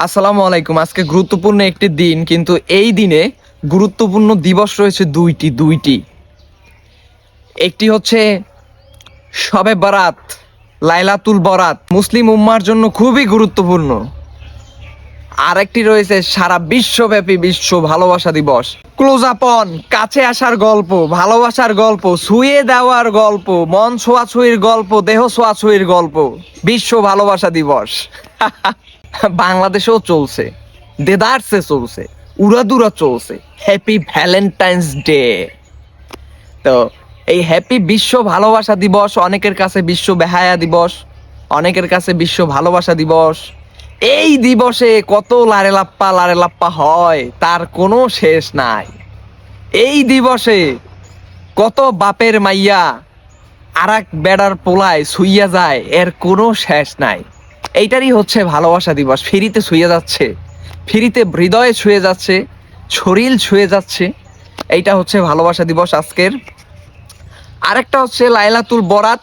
আসসালামু আলাইকুম। আজকে গুরুত্বপূর্ণ একটি দিন, কিন্তু এই দিনে গুরুত্বপূর্ণ দিবস রয়েছে দুইটি দুইটি। একটি হচ্ছে শবে বরাত, লাইলাতুল বরাত। মুসলিম উম্মার জন্য খুবই গুরুত্বপূর্ণ। আরেকটি রয়েছে সারা বিশ্বব্যাপী বিশ্ব ভালোবাসা দিবস। ক্লোজ আপন কাছে আসার গল্প, ভালোবাসার গল্প, ছুঁয়ে দেওয়ার গল্প, মন ছোঁয়াছুঁয়ির গল্প, দেহ ছোঁয়াছুঁয়ির গল্প। বিশ্ব ভালোবাসা দিবস। বাংলাদেশেও চলছে। দেদারসে চলছে। উড়াদুরা চলছে। হ্যাপি ভ্যালেন্টাইন্স ডে তো এই হ্যাপি বিশ্ব ভালোবাসা দিবস, অনেকের কাছে বিশ্ব বেহায়া দিবস, অনেকের কাছে বিশ্ব ভালোবাসা দিবস। এই দিবসে কত লারে লাপ্পা লারে লাপ্পা হয়, তার কোনো শেষ নাই। এই দিবসে কত বাপের মাইয়া আরাক বেড়ার পোলায় শুইয়া যায়, এর কোনো শেষ নাই। এইটারই হচ্ছে ভালোবাসা দিবস। ফিরিতে ছুঁয়ে যাচ্ছে। ফিরিতে হৃদয়ে ছুঁয়ে যাচ্ছে। শরীর ছুঁয়ে যাচ্ছে। এইটা হচ্ছে ভালোবাসা দিবস আজকের। আরেকটা হচ্ছে লাইলাতুল বরাত।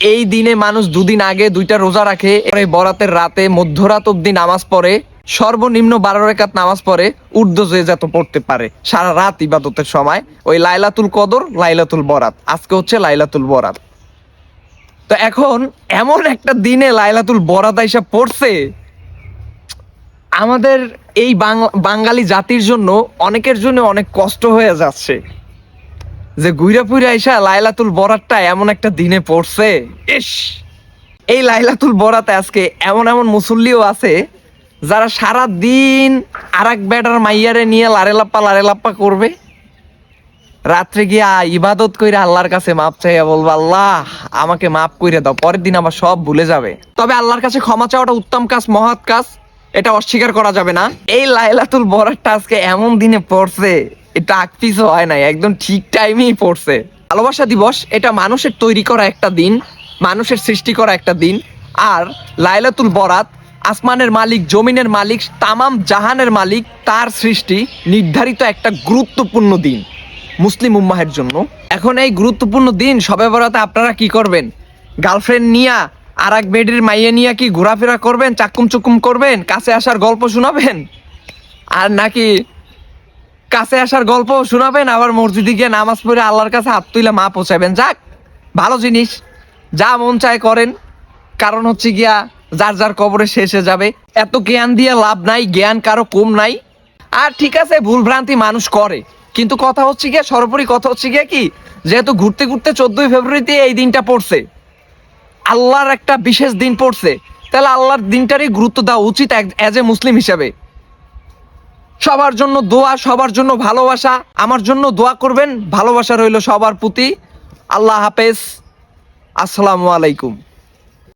এই দিনে মানুষ দুদিন আগে দুইটা রোজা রাখে। বরাতের রাতে মধ্যরাত অব্দি নামাজ পড়ে। সর্বনিম্ন বারো রেখাত নামাজ পড়ে। উর্দু যত পড়তে পারে। সারা রাত ইবাদতের সময়। ওই লাইলাতুল কদর, লাইলাতুল বরাত। আজকে হচ্ছে লাইলাতুল বরাত। তো এখন এমন একটা দিনে লাইলাতুল বরাত আইসা পড়ছে, আমাদের এই বাঙালি জাতির জন্য অনেকের জন্য অনেক কষ্ট হয়ে যাচ্ছে। যে গুইরা পুইরা আইসা লাইলাতুল বরাতটা এমন একটা দিনে পড়ছে, ইস! এই লাইলাতুল বরাতে আজকে এমন এমন মুসল্লিও আছে, যারা সারা দিন আর এক বেটার মাইয়ারে নিয়ে লারে লাপ্পা লারে লাপ্পা করবে। রাত্রে গিয়া ইবাদত কইরা আল্লাহর কাছে মাপ চাইয়া বলব, আল্লাহ, আমাকে মাফ কইরে দাও, পরের দিন আবার সব ভুলে যাবে। তবে আল্লাহর কাছে ক্ষমা চাওয়াটা উত্তম কাজ, মহৎ কাজ, এটা অস্বীকার করা যাবে না। এই লাইলাতুল বরাতটা আজকে এমন দিনে পড়ছে, এটা আকপিসও হয় নাই, একদম ঠিক টাইমেই পড়ছে। ভালোবাসা দিবস, এটা মানুষের তৈরি করা একটা দিন, মানুষের সৃষ্টি করা একটা দিন। আর লাইলাতুল বরাত, আসমানের মালিক, জমিনের মালিক, তামাম জাহানের মালিক, তার সৃষ্টি নির্ধারিত একটা গুরুত্বপূর্ণ দিন। মুসলিম উম্মাহের জন্য। এখন এই গুরুত্বপূর্ণ দিন, সবে বরাতে আপনারা কি করবেন? গার্লফ্রেন্ড নিয়া আর এক বেডির মাইয়ে নিয়ে কি ঘোরাফেরা করবেন চাকুম চুকুম করবেন, কাছে আসার গল্প শোনাবেন? আর নাকি কাছে আসার গল্প শোনাবেন, আবার মসজিদে গিয়ে নামাজ পড়ে আল্লাহর কাছে হাত তুলে মা পৌঁছাবেন যাক, ভালো জিনিস। যা মন চায় করেন। কারণ হচ্ছে গিয়া, যার যার কবরে শেষে যাবে। এত জ্ঞান দিয়ে লাভ নাই, জ্ঞান কারও কম নাই। আর ঠিক আছে ভুল ভ্রান্তি মানুষ করে। কিন্তু কথা হচ্ছে গিয়ে, সর্বোপরি কথা হচ্ছে গিয়ে কি, যেহেতু ঘুরতে ঘুরতে চোদ্দই ফেব্রুয়ারিতে এই দিনটা পড়ছে, আল্লাহর একটা বিশেষ দিন পড়ছে, তাহলে আল্লাহর দিনটারই গুরুত্ব দেওয়া উচিত অ্যাজ এ মুসলিম হিসাবে। সবার জন্য দোয়া, সবার জন্য ভালোবাসা, আমার জন্য দোয়া করবেন, ভালোবাসা রইল সবার প্রতি। আল্লাহ হাফেজ। আসসালামু আলাইকুম।